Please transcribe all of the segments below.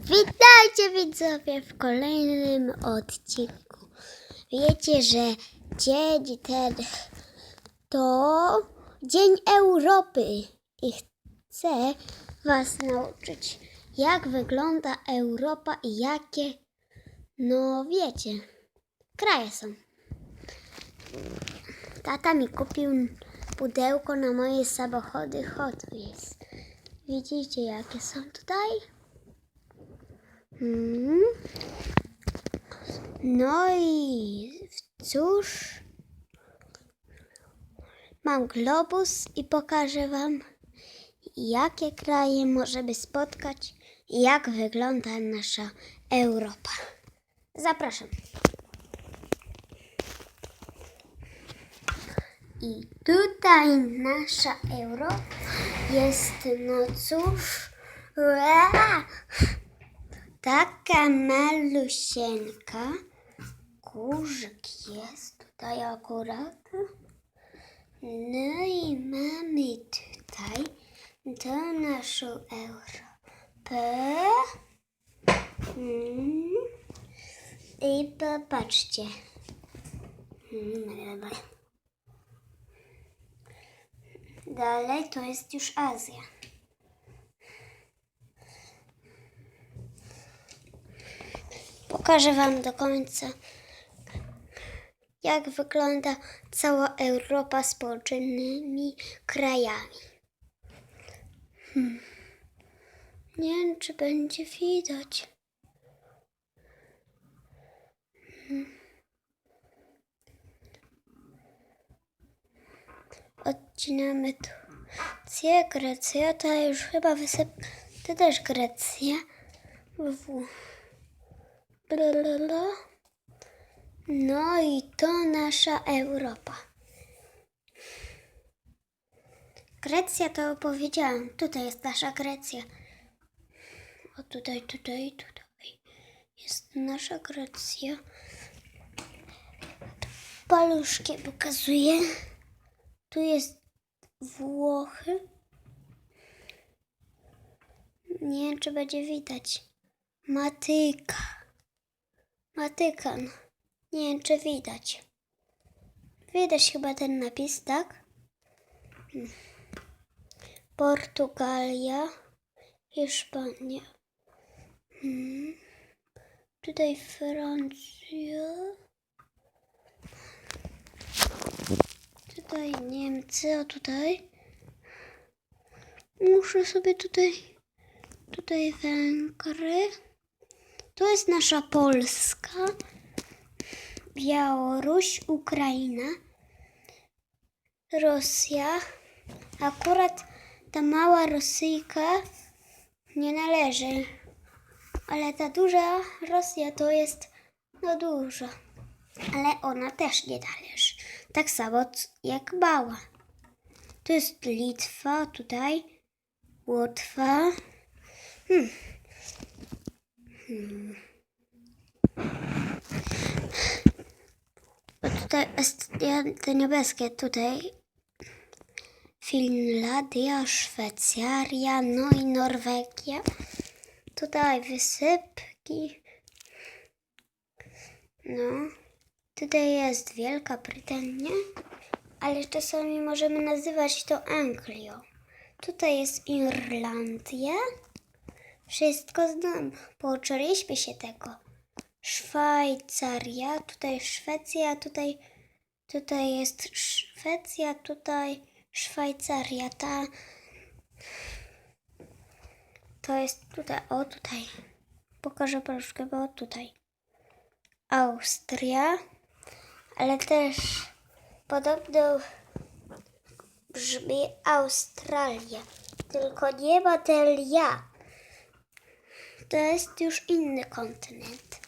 Witajcie widzowie w kolejnym odcinku. Wiecie, że dzień ten to Dzień Europy i chcę Was nauczyć, jak wygląda Europa i jakie, no wiecie, kraje są. Tata mi kupił pudełko na moje samochody Hot Wheels. Widzicie, jakie są tutaj? Mm. No i cóż, mam globus i pokażę Wam, jakie kraje możemy spotkać i jak wygląda nasza Europa. Zapraszam. I tutaj nasza Europa jest, no cóż, ua, taka malusieńka. Kurzyk jest tutaj akurat. No i mamy tutaj to naszą Europę. Mm. I popatrzcie. Mm. Dalej to jest już Azja. Pokażę Wam do końca, jak wygląda cała Europa z połączonymi krajami. Hmm. Nie wiem, czy będzie widać. Hmm. Odcinamy tu. Grecja, Grecja, to już chyba wysyp... To też Grecja. W. Blablabla. No i to nasza Europa. Grecja to powiedziałam. Tutaj jest nasza Grecja. O tutaj, tutaj, tutaj. Jest nasza Grecja. Paluszki pokazuję. Tu jest Włochy. Nie wiem, czy będzie widać. Matyka. Matykan. Nie wiem, czy widać. Widać chyba ten napis, tak? Hmm. Portugalia. Hiszpania. Hmm. Tutaj Francja. Tutaj Niemcy, a tutaj muszę sobie tutaj tutaj Węgry. To jest nasza Polska, Białoruś, Ukraina, Rosja. Akurat ta mała Rosyjka nie należy, ale ta duża Rosja to jest no duża, ale ona też nie należy. Tak samo jak mała. Tu jest Litwa, tutaj Łotwa. Hmm. Hmm. A tutaj jest ja- te niebieskie, tutaj Finlandia, Szwajcaria, no i Norwegia. Tutaj wysypki. No. Tutaj jest Wielka Brytania, ale czasami możemy nazywać to Anglią. Tutaj jest Irlandia. Wszystko znam, pouczyliśmy się tego. Szwajcaria, tutaj Szwecja, tutaj, tutaj jest Szwecja, tutaj Szwajcaria. Ta, to jest tutaj, o tutaj. Pokażę paluszkę, bo tutaj. Austria, ale też podobno brzmi Australia, tylko nie ma telia. To jest już inny kontynent.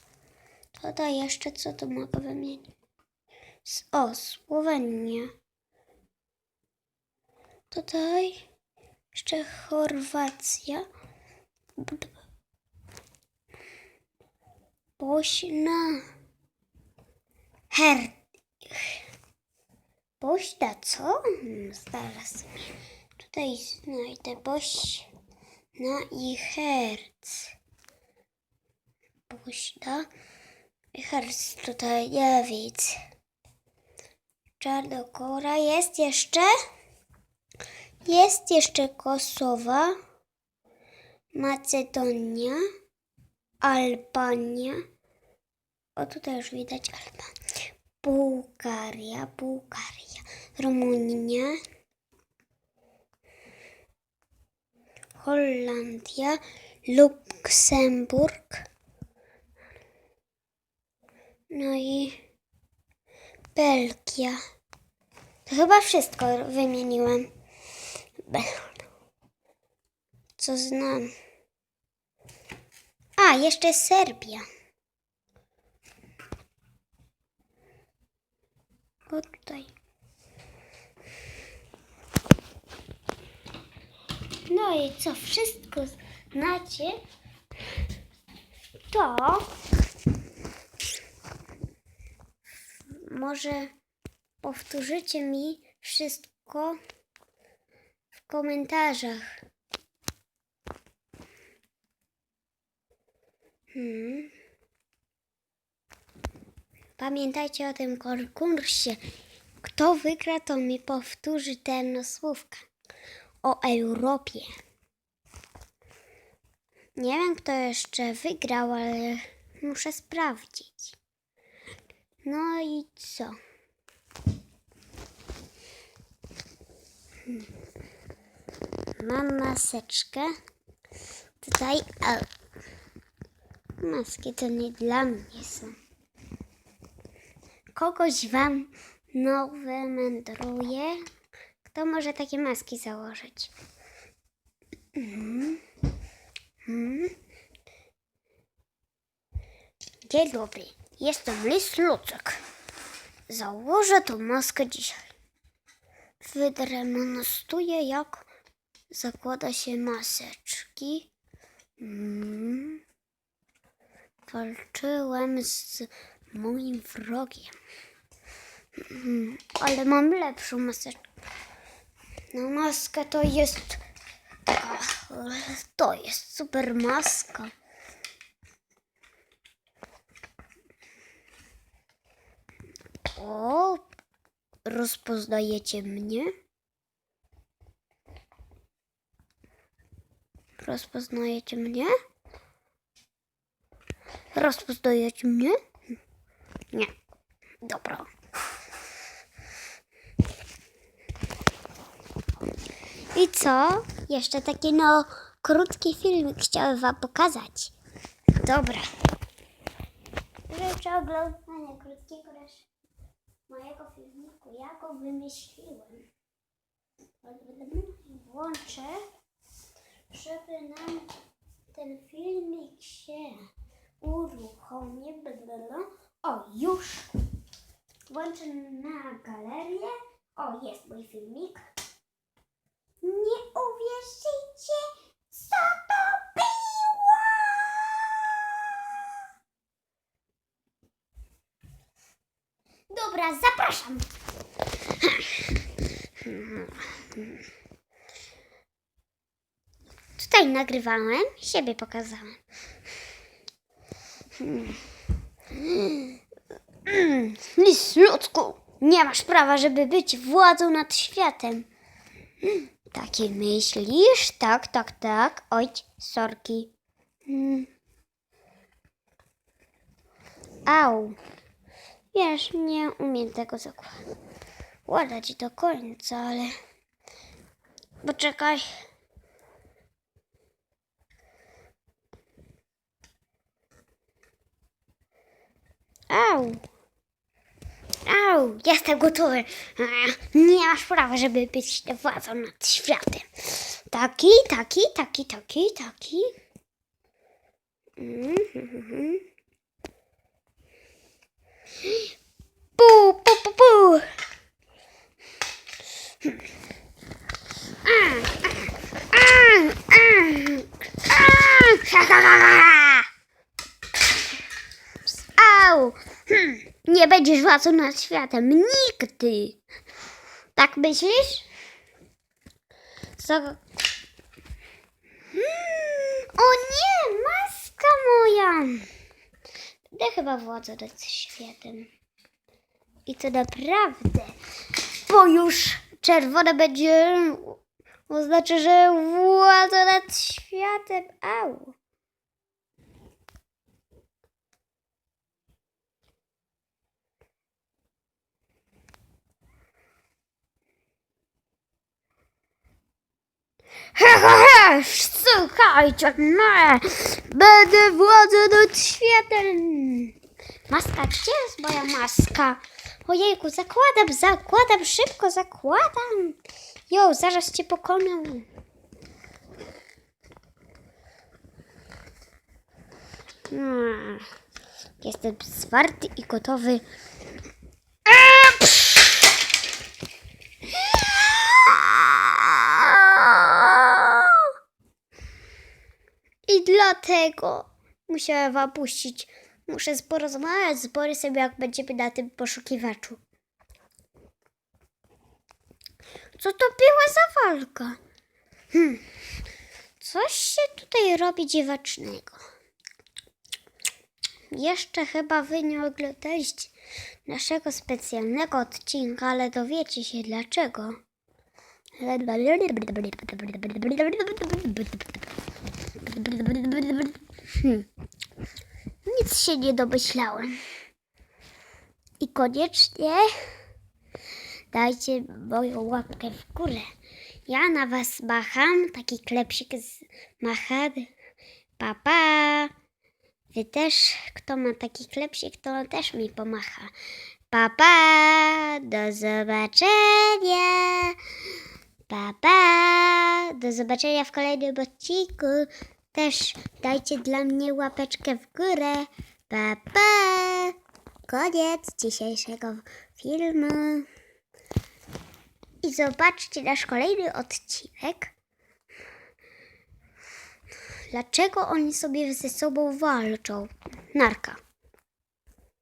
Tutaj jeszcze co tu mogę wymienić? O, Słowenia. Tutaj jeszcze Chorwacja. Bośna. Her. Bośna, co? Hmm, Zaraz Tutaj znajdę boś na i herc. Buźda i herc tutaj nie widzę. Czarnogóra jest jeszcze? Jest jeszcze Kosowa, Macedonia, Albania. O, tutaj już widać Albanię. Bułgaria, Bułgaria, Rumunia, Holandia, Luksemburg. No i Belgia. To chyba wszystko wymieniłem. Co znam. A, jeszcze Serbia. O tutaj. No i co wszystko znacie, to może powtórzycie mi wszystko w komentarzach. Hmm. Pamiętajcie o tym konkursie. Kto wygra, to mi powtórzy tę słówkę o Europie. Nie wiem, kto jeszcze wygrał, ale muszę sprawdzić. No i co? Mam maseczkę. Tutaj. A, maski to nie dla mnie są. Kogoś wam nowe mędruje. Kto może takie maski założyć? Mhm. Mhm. Dzień dobry, jestem Lis Lucek. Założę tą maskę dzisiaj. Wydemonstruję, jak zakłada się maseczki. Mm. Walczyłem z moim wrogiem. Ale mam lepszą maseczkę. No maska to jest to jest super maska. O, rozpoznajecie mnie? Rozpoznajecie mnie? Rozpoznajecie mnie? Nie. Dobra. I co? Jeszcze taki no krótki filmik chciałem wam pokazać. Dobra. Życzę oglądania krótkiego mojego filmiku. Ja go wymyśliłem. Włączę, żeby nam ten filmik się uruchomił. O, już. Włączę na galerię. O, jest mój filmik. Nie uwierzycie, co to było! Dobra, zapraszam. Tutaj nagrywałem, siebie pokazałem. Lis ludzku, nie masz prawa, żeby być władzą nad światem. Takie myślisz? Tak, tak, tak. Oj, sorki. Hmm. Au. Wiesz, nie umiem tego zakładać do końca, ale... Poczekaj. Au. Au, jestem gotowy. Nie masz prawa, żeby być władzą nad światem. Taki, taki, taki, taki, taki. Mhm. Pu, pu, pu, pu. A, a, a, a. Au! Hm, władzą nad światem. Nigdy. Tak myślisz? Za... Hmm, o nie, maska moja! Będę chyba władzę nad światem. I to naprawdę, bo już czerwone będzie, oznacza, że władzę nad światem. Au. He, he, słuchajcie mnie, będę władzę nad światem. Maska, gdzie jest moja maska? Ojejku, zakładam, zakładam, szybko zakładam. Jo, zaraz cię pokonam. Hmm. Jestem zwarty i gotowy. Dlatego musiałem wam puścić. Muszę porozmawiać z Borysem, jak będziemy na tym poszukiwaczu. Co to była za walka? Hmm. Coś się tutaj robi dziwacznego. Jeszcze chyba wy nie oglądaliście naszego specjalnego odcinka, ale dowiecie się dlaczego. Hmm. Nic się nie domyślałem. I koniecznie dajcie moją łapkę w górę. Ja na was macham, taki klepsik z machany. Pa, pa. Wy też, kto ma taki klepsik, to też mi pomacha. Pa, pa. Do zobaczenia. Pa, pa. Do zobaczenia w kolejnym odcinku. Też dajcie dla mnie łapeczkę w górę. Pa, pa. Koniec dzisiejszego filmu. I zobaczcie nasz kolejny odcinek. Dlaczego oni sobie ze sobą walczą? Narka.